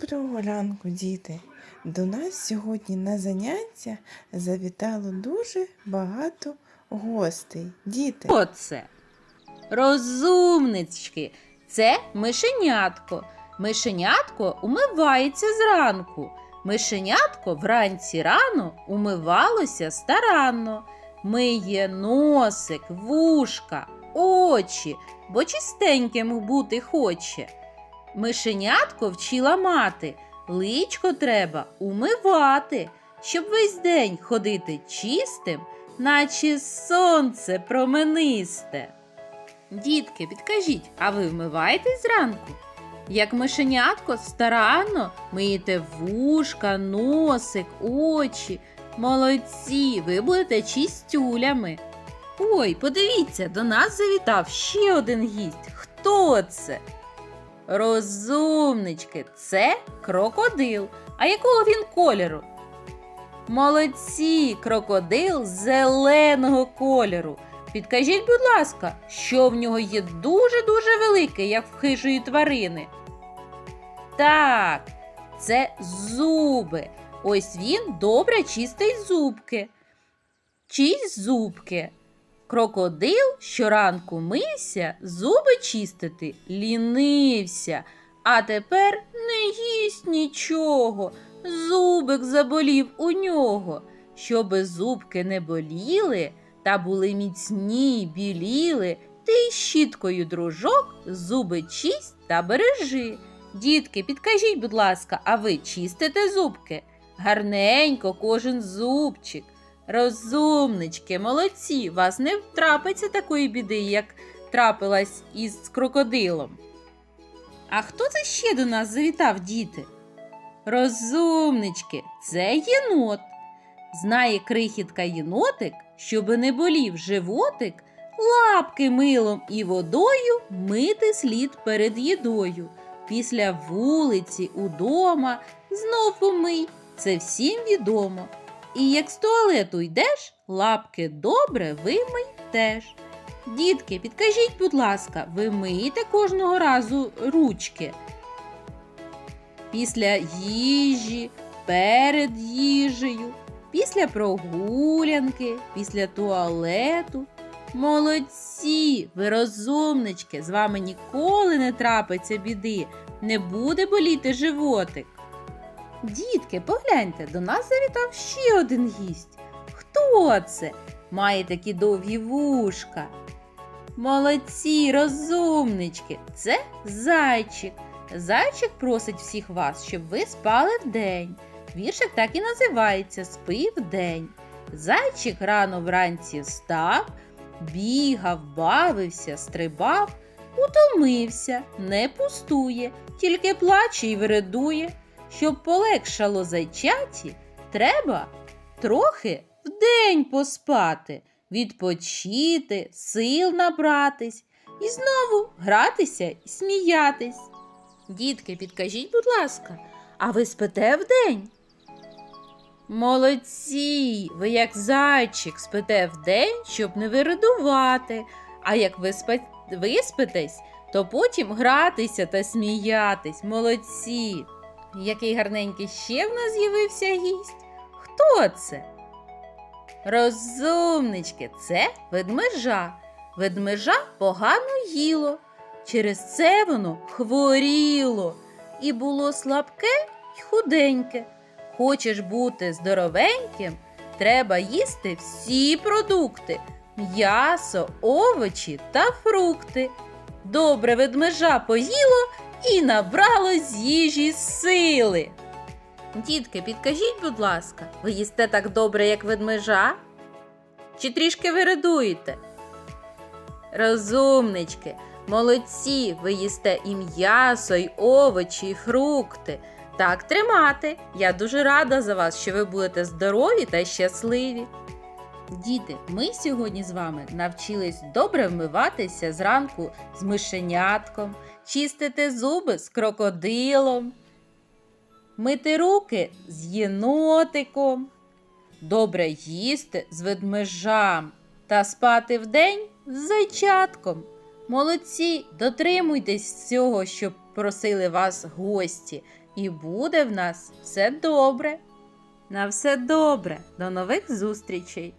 Доброго ранку, діти! До нас сьогодні на заняття завітало дуже багато гостей. Діти, Хто це? Розумнички, це мишенятко. Мишенятко умивається зранку. Мишенятко вранці рано умивалося старанно. Миє носик, вушка, очі, бо чистеньким бути хоче. Мишенятко вчила мати, личко треба умивати, щоб весь день ходити чистим, наче сонце променисте. Дітки, підкажіть, а ви вмиваєтесь зранку? Як мишенятко старанно миєте вушка, носик, очі. Молодці, ви будете чистюлями. Ой, подивіться, до нас завітав ще один гість. Хто це? Розумнички, це крокодил. А якого він кольору? Молодці, крокодил зеленого кольору. Підкажіть, будь ласка, що в нього є дуже-дуже велике, як в хижої тварини? Так, це зуби. Ось він добре чистить зубки. Чисть зубки. Крокодил щоранку мився, зуби чистити лінився, а тепер не їсть нічого. Зубик заболів у нього. Щоби зубки не боліли та були міцні, біліли, ти й щіткою, дружок, зуби чисть та бережи. Дітки, підкажіть, будь ласка, а ви чистите зубки? Гарненько кожен зубчик. Розумнички, молодці, вас не трапиться такої біди, як трапилась із крокодилом. А хто це ще до нас завітав, діти? Розумнички, це єнот. Знає крихітка єнотик, щоби не болів животик, лапки милом і водою мити слід перед їдою. Після вулиці удома знов помий, це всім відомо. І як з туалету йдеш, лапки добре вимий теж. Дітки, підкажіть, будь ласка, ви миєте кожного разу ручки? Після їжі, перед їжею, після прогулянки, після туалету. Молодці, ви розумнички, з вами ніколи не трапиться біди, не буде боліти животик. Дітки, погляньте, до нас завітав ще один гість. Хто це? Має такі довгі вушка. Молодці, розумнички, це зайчик. Зайчик просить всіх вас, щоб ви спали вдень. Віршик так і називається Спи вдень. Зайчик рано вранці встав, бігав, бавився, стрибав, утомився, не пустує, тільки плаче й виредує. Щоб полегшало зайчаті, треба трохи вдень поспати, відпочити, сил набратись і знову гратися і сміятись. Дітки, підкажіть, будь ласка, а ви спите вдень? Молодці, ви як зайчик спите вдень, щоб не вирадувати, а як ви спа- виспитесь, то потім гратися та сміятись. Молодці. Який гарненький ще в нас з'явився гість? Хто це? Розумнички, це ведмежа. Ведмежа погано їло. Через це воно хворіло і було слабке й худеньке. Хочеш бути здоровеньким, треба їсти всі продукти: м'ясо, овочі та фрукти. Добре ведмежа поїло і набрало з їжі сили. Дітки, підкажіть, будь ласка, ви їсте так добре, як ведмежа? Чи трішки вирадуєте? Розумнички, молодці, ви їсте і м'ясо, і овочі, і фрукти. Так тримати. Я дуже рада за вас, що ви будете здорові та щасливі. Діти, ми сьогодні з вами навчились добре вмиватися зранку з мишенятком, чистити зуби з крокодилом, мити руки з єнотиком, добре їсти з ведмежам та спати вдень з зайчатком. Молодці, дотримуйтесь всього, що просили вас гості. і буде в нас все добре. На все добре. До нових зустрічей!